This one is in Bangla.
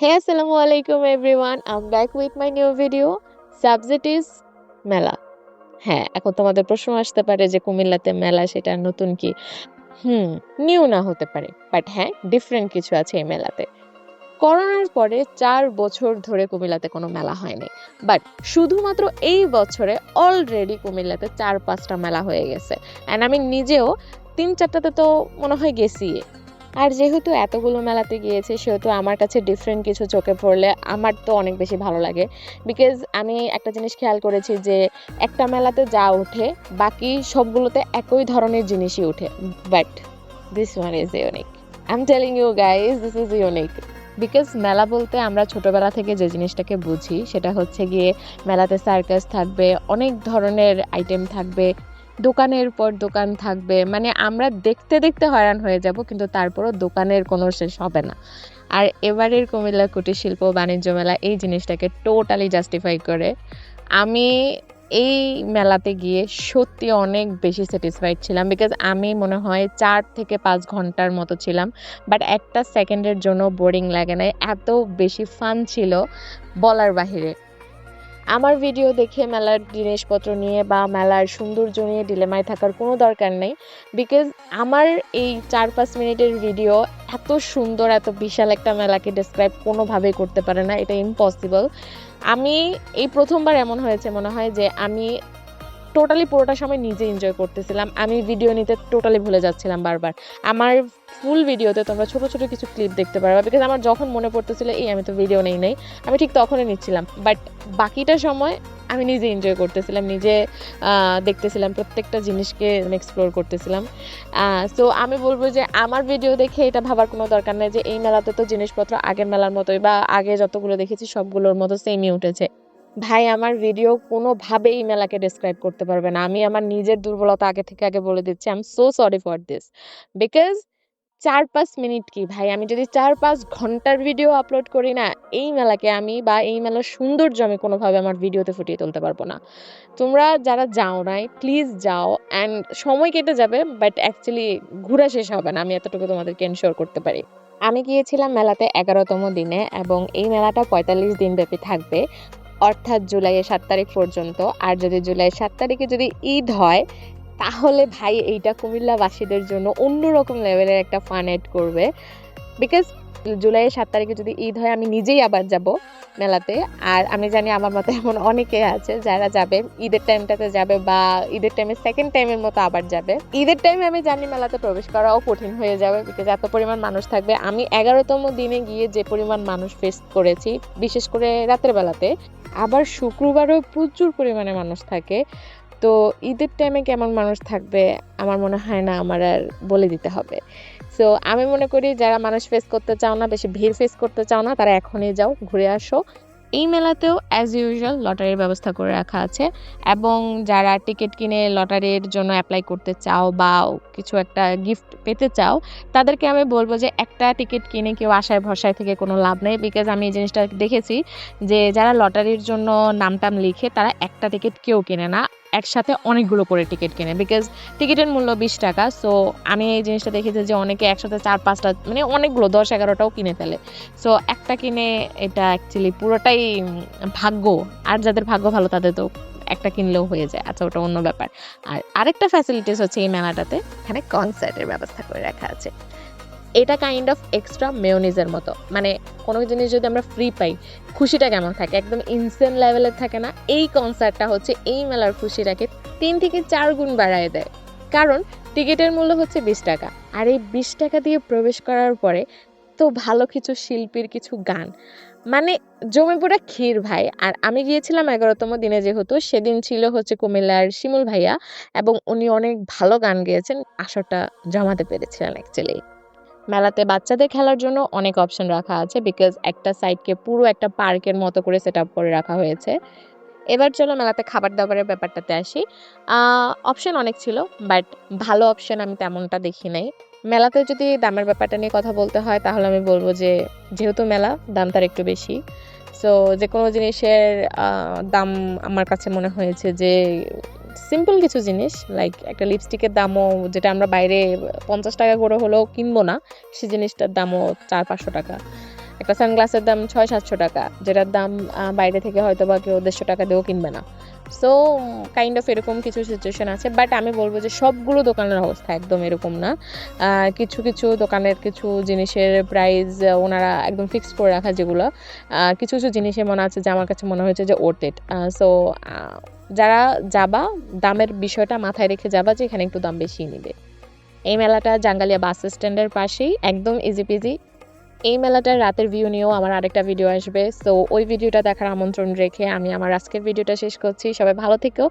Hey, assalamu alaikum everyone. I'm back with my new video. Subject is মেলা। হ্যাঁ, এখন তোমাদের প্রশ্ন আসতে পারে যে কুমিল্লাতে মেলা সেটা নতুন কি? হুম, নিউ না হতে পারে। বাট হ্যাঁ, ডিফারেন্ট কিছু আছে এই মেলাতে। করোনার পরে ৪ বছর ধরে কুমিল্লাতে কোনো মেলা হয়নি। বাট শুধুমাত্র এই বছরে অলরেডি কুমিল্লাতে ৪-৫ টা মেলা হয়ে গেছে। অ্যান্ড আমি নিজেও ৩-৪ টাতে তো মনে হয় গেছি। আর যেহেতু এতগুলো মেলাতে গিয়েছি সেহেতু আমার কাছে ডিফারেন্ট কিছু চোখে পড়লে আমার তো অনেক বেশি ভালো লাগে। বিকজ আমি একটা জিনিস খেয়াল করেছি যে একটা মেলাতে যা ওঠে বাকি সবগুলোতে একই ধরনের জিনিসই ওঠে। But this one is unique. I am telling you guys this is unique. Because মেলা বলতে আমরা ছোটবেলা থেকে যে জিনিসটাকে বুঝি সেটা হচ্ছে গিয়ে মেলাতে সার্কাস থাকবে, অনেক ধরনের আইটেম থাকবে, দোকানের পর দোকান থাকবে। মানে আমরা দেখতে, দেখতে হয়রান হয়ে যাব কিন্তু তারপরও দোকানের কোনো শেষ হবে না। আর এবারের কুমিল্লা কুটির শিল্প বাণিজ্য মেলা এই জিনিসটাকে টোটালি জাস্টিফাই করে। আমি এই মেলাতে গিয়ে সত্যি অনেক বেশি স্যাটিসফাইড ছিলাম। বিকজ আমি মনে হয় চার থেকে পাঁচ ঘণ্টার মতো ছিলাম। বাট একটা সেকেন্ডের জন্য বোরিং লাগে নাই। এত বেশি ফান ছিল বলার বাহিরে। আমার ভিডিও দেখে মেলার জিনিসপত্র নিয়ে বা মেলার সৌন্দর্য নিয়ে ডিলেমায় থাকার কোনো দরকার নেই। বিকজ আমার এই ৪-৫ মিনিটের ভিডিও এত সুন্দর, এত বিশাল একটা মেলাকে ডেসক্রাইব কোনোভাবেই করতে পারে না। এটা ইম্পসিবল। আমি এই প্রথমবার এমন হয়েছে মনে হয় যে আমি টোটালি পুরোটা সময় নিজে এনজয় করতেছিলাম। আমি ভিডিও নিতে টোটালি ভুলে যাচ্ছিলাম বারবার। আমার ফুল ভিডিওতে তোমরা ছোট, ছোট কিছু ক্লিপ দেখতে পারবা। বিকজ আমার যখন মনে পড়তেছিল এই আমি তো ভিডিও নেই নাই। আমি ঠিক তখনই নিচ্ছিলাম। বাট বাকিটা সময় আমি নিজে এনজয় করতেছিলাম। নিজে দেখতেছিলাম প্রত্যেকটা জিনিসকে এক্সপ্লোর করতেছিলাম। সো আমি বলব যে আমার ভিডিও দেখে এটা ভাবার কোনো দরকার নেই যে এই মেলাতে তো জিনিসপত্র আগের মেলার মতোই বা আগে যতগুলো দেখেছি সবগুলোর মতো সেমই উঠেছে। ভাই আমার ভিডিও কোনোভাবেই মেলাকে ডেসক্রাইব করতে পারবে না। আমি আমার নিজের দুর্বলতা আগে থেকে আগে বলে দিচ্ছি। I am so sorry for this. Because ৪-৫ minute কি ভাই আমি যদি ৪-৫ ঘণ্টার ভিডিও আপলোড করি না, এই মেলাকে আমি বা এই মেলার সৌন্দর্য আমি কোনোভাবে আমার ভিডিওতে ফুটিয়ে তুলতে পারব না। তোমরা যারা যাও নাই প্লিজ যাও অ্যান্ড সময় কেটে যাবে বাট অ্যাকচুয়ালি ঘুরা শেষ হবে না। আমি এতটুকু তোমাদেরকে এনশিওর করতে পারি। আমি গিয়েছিলাম মেলাতে এগারোতম দিনে এবং এই মেলাটা পঁয়তাল্লিশ দিন ব্যাপী থাকবে। অর্থাৎ জুলাইয়ের সাত তারিখ পর্যন্ত। আর যদি জুলাইয়ের সাত তারিখে যদি ঈদ হয়, তাহলে ভাই এইটা কুমিল্লাবাসীদের জন্য অন্যরকম লেভেলের একটা ফান এড করবে। বিকজ জুলাইয়ের সাত তারিখে যদি ঈদ হয়, আমি নিজেই আবার যাব মেলাতে। আর আমি জানি আমার মতো এমন অনেকে আছে যারা যাবে, ঈদের টাইমটাতে যাবে বা ঈদের টাইমে সেকেন্ড টাইমের মতো আবার যাবে। ঈদের টাইমে আমি জানি মেলাতে প্রবেশ করাও কঠিন হয়ে যাবে বিকজ এত পরিমাণ মানুষ থাকবে। আমি এগারোতম দিনে গিয়ে যে পরিমাণ মানুষ ফেস করেছি, বিশেষ করে রাতের বেলাতে। আবার শুক্রবারও প্রচুর পরিমাণে মানুষ থাকে। তো ঈদের টাইমে কেমন মানুষ থাকবে আমার মনে হয় না আমার আর বলে দিতে হবে। সো আমি মনে করি যারা মানুষ ফেস করতে চাও না, বেশি ভিড় ফেস করতে চাও না তারা এখনই যাও, ঘুরে আসো। এই মেলাতেও অ্যাজ ইউজুয়াল লটারির ব্যবস্থা করে রাখা আছে এবং যারা টিকেট কিনে লটারির জন্য এপ্লাই করতে চাও বা কিছু একটা গিফট পেতে চাও, তাদেরকে আমি বলব যে একটা টিকেট কিনে কেউ আশায় ভরসায় থেকে কোনো লাভ নেই। বিকজ আমি এই জিনিসটা দেখেছি যে যারা লটারির জন্য নাম-টাম লিখে তারা একটা টিকেট কেউ কেনে না। একসাথে অনেকগুলো করে টিকিট কেনে। বিকজ টিকিটের মূল্য ৳২০ সো আমি এই জিনিসটা দেখেছি যে অনেকে একসাথে চার, পাঁচটা মানে অনেকগুলো, দশ, এগারোটাও কিনে ফেলে। সো একটা কিনে এটা অ্যাকচুয়ালি পুরোটাই ভাগ্য। আর যাদের ভাগ্য ভালো তাদের তো একটা কিনলেও হয়ে যায়। আচ্ছা ওটা অন্য ব্যাপার। আর আরেকটা ফ্যাসিলিটিস হচ্ছে এই মেলাটাতে, এখানে কনসার্টের ব্যবস্থা করে রাখা আছে। এটা কাইন্ড অফ এক্সট্রা মেয়োনিজের মতো। মানে কোনো জিনিস যদি আমরা ফ্রি পাই, খুশিটা কেমন থাকে? একদম ইনসেন লেভেলের থাকে না? এই কনসার্টটা হচ্ছে এই মেলার খুশিটাকে তিন থেকে চার গুণ বাড়ায় দেয়। কারণ টিকিটের মূল্য হচ্ছে ৳২০ আর এই ৳২০ দিয়ে প্রবেশ করার পরে তো ভালো কিছু শিল্পীর কিছু গান। মানে জমে পুরা ক্ষীর ভাই। আর আমি গিয়েছিলাম এগারোতম দিনে যেহেতু সেদিন ছিল হচ্ছে কুমিল্লার শিমুল ভাইয়া এবং উনি অনেক ভালো গান গেয়েছেন। আসরটা জমাতে পেরেছিলেন অ্যাকচুয়ালি। মেলাতে বাচ্চাদের খেলার জন্য অনেক অপশন রাখা আছে বিকজ একটা সাইডকে পুরো একটা পার্কের মতো করে সেটআপ করে রাখা হয়েছে। এবার চলো মেলাতে খাবার-দাবারের ব্যাপারটাতে আসি। অপশন অনেক ছিল বাট ভালো অপশন আমি তেমনটা দেখি নাই। মেলাতে যদি দামের ব্যাপারটা নিয়ে কথা বলতে হয়, তাহলে আমি বলব যে যেহেতু মেলা, দাম তার একটু বেশি। সো যে কোনো জিনিসের দাম আমার কাছে মনে হয়েছে যে সিম্পল কিছু জিনিস লাইক একটা লিপস্টিকের দামও যেটা আমরা বাইরে ৳৫০ করে হলেও কিনবো না, সে জিনিসটার দামও ৳৪-৫০০ একটা সানগ্লাসের দাম ছয়, সাতশো টাকা, যেটার দাম বাইরে থেকে হয়তো বা কেউ দেড়শো টাকা দিয়েও কিনবে না। সো কাইন্ড অফ এরকম কিছু সিচুয়েশন আছে বাট আমি বলব যে সবগুলো দোকানের অবস্থা একদম এরকম না। কিছু কিছু দোকানের কিছু জিনিসের প্রাইস ওনারা একদম ফিক্সড করে রাখা যেগুলো। কিছু কিছু জিনিসে মনে আছে যে, আমার কাছে মনে হয়েছে যে ওর্থ সো যারা যাবা, দামের বিষয়টা মাথায় রেখে যাবা যে, এখানে একটু দাম বেশি নেবে। এই মেলাটা জাঙ্গালিয়া বাস স্ট্যান্ডের পাশেই, একদম ইজি পিজি এই মেলাটার রাতের ভিউ নিয়েও আমার আরেকটা ভিডিও আসবে। সো ওই ভিডিওটা দেখার আমন্ত্রণ রেখে আমি আমার আজকের ভিডিওটা শেষ করছি। সবাই ভালো থেকো।